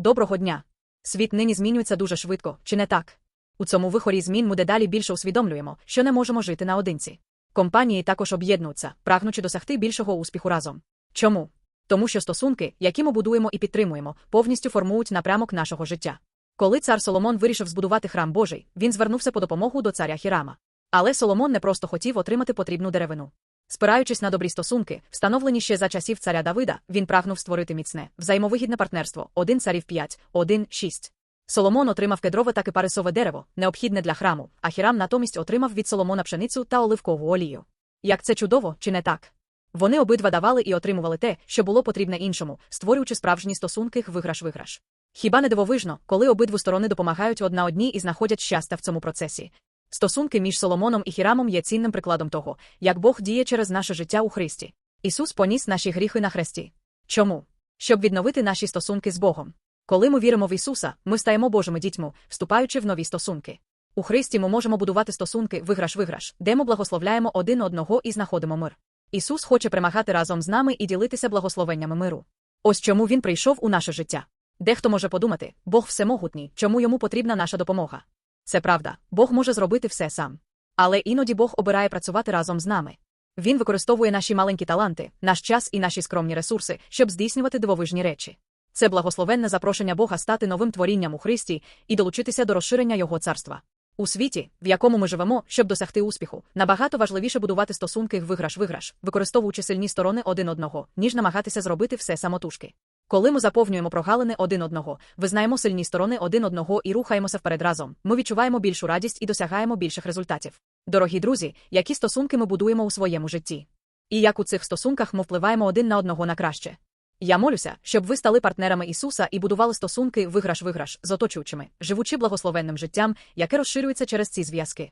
Доброго дня. Світ нині змінюється дуже швидко, чи не так? У цьому вихорі змін ми дедалі більше усвідомлюємо, що не можемо жити наодинці. Компанії також об'єднуються, прагнучи досягти більшого успіху разом. Чому? Тому що стосунки, які ми будуємо і підтримуємо, повністю формують напрямок нашого життя. Коли цар Соломон вирішив збудувати храм Божий, він звернувся по допомогу до царя Хірама. Але Соломон не просто хотів отримати потрібну деревину. Спираючись на добрі стосунки, встановлені ще за часів царя Давида, він прагнув створити міцне, взаємовигідне партнерство один царів 5, 1, 6. Соломон отримав кедрове та кипарисове дерево, необхідне для храму, а Хірам натомість отримав від Соломона пшеницю та оливкову олію. Як це чудово, чи не так? Вони обидва давали і отримували те, що було потрібне іншому, створюючи справжні стосунки виграш-виграш. Хіба не дивовижно, коли обидві сторони допомагають одна одній і знаходять щастя в цьому процесі? Стосунки між Соломоном і Хірамом є цінним прикладом того, як Бог діє через наше життя у Христі. Ісус поніс наші гріхи на хресті. Чому? Щоб відновити наші стосунки з Богом. Коли ми віримо в Ісуса, ми стаємо Божими дітьми, вступаючи в нові стосунки. У Христі ми можемо будувати стосунки виграш-виграш, де ми благословляємо один одного і знаходимо мир. Ісус хоче примагати разом з нами і ділитися благословеннями миру. Ось чому Він прийшов у наше життя. Дехто може подумати, Бог всемогутній, чому йому потрібна наша допомога. Це правда, Бог може зробити все сам. Але іноді Бог обирає працювати разом з нами. Він використовує наші маленькі таланти, наш час і наші скромні ресурси, щоб здійснювати дивовижні речі. Це благословенне запрошення Бога стати новим творінням у Христі і долучитися до розширення Його царства. У світі, в якому ми живемо, щоб досягти успіху, набагато важливіше будувати стосунки виграш-виграш, використовуючи сильні сторони один одного, ніж намагатися зробити все самотужки. Коли ми заповнюємо прогалини один одного, визнаємо сильні сторони один одного і рухаємося вперед разом, ми відчуваємо більшу радість і досягаємо більших результатів. Дорогі друзі, які стосунки ми будуємо у своєму житті? І як у цих стосунках ми впливаємо один на одного на краще? Я молюся, щоб ви стали партнерами Ісуса і будували стосунки виграш-виграш з оточуючими, живучи благословенним життям, яке розширюється через ці зв'язки.